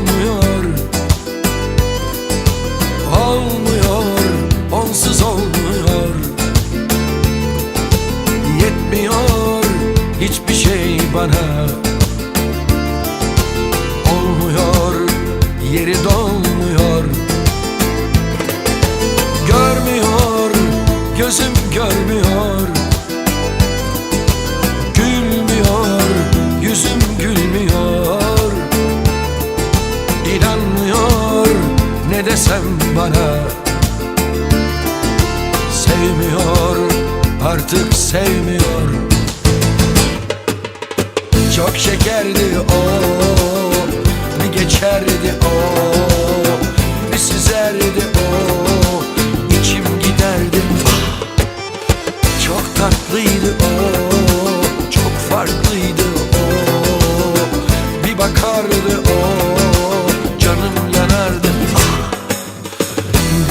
olmuyor. Olmuyor, onsuz olmuyor. Yetmiyor hiçbir şey bana. Olmuyor, yeri dolmuyor. Görmüyor, gözüm görmüyor desem bana Sevmiyor artık sevmiyor Çok şekerdi o Bir geçerdi o Bir süzerdi o içim giderdi! Çok tatlıydı o Çok farklıydı o Bir bakardı o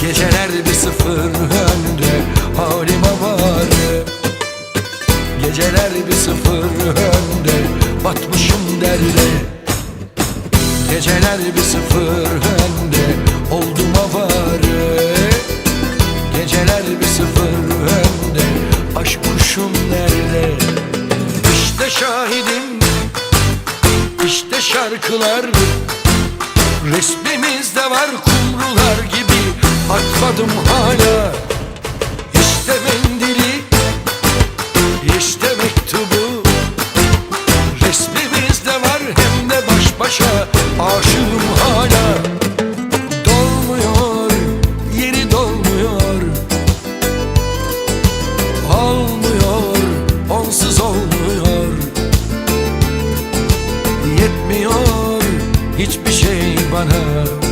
Geceler bir sıfır önde Halime vardı Geceler bir sıfır önde Batmışım derde. Geceler bir sıfır önde Oldum avarı. Geceler bir sıfır önde Aşk kuşum nerede İşte şahidim İşte şarkılar. Resmimizde var kumrular gibi Atmadım hala. İşte mendili İşte mektubu. Resmimizde var hem de baş başa. Aşığım hala. Dolmuyor Yeri dolmuyor. Olmuyor Onsuz olmuyor. Yetmiyor hiçbir şey bana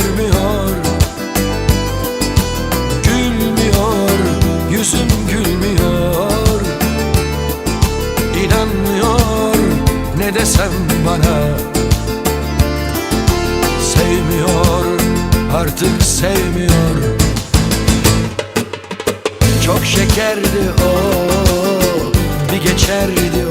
görmüyor. Gülmüyor yüzüm gülmüyor. İnanmıyor ne desem bana. Sevmiyor artık sevmiyor. Çok şekerdi o Bir geçerdi o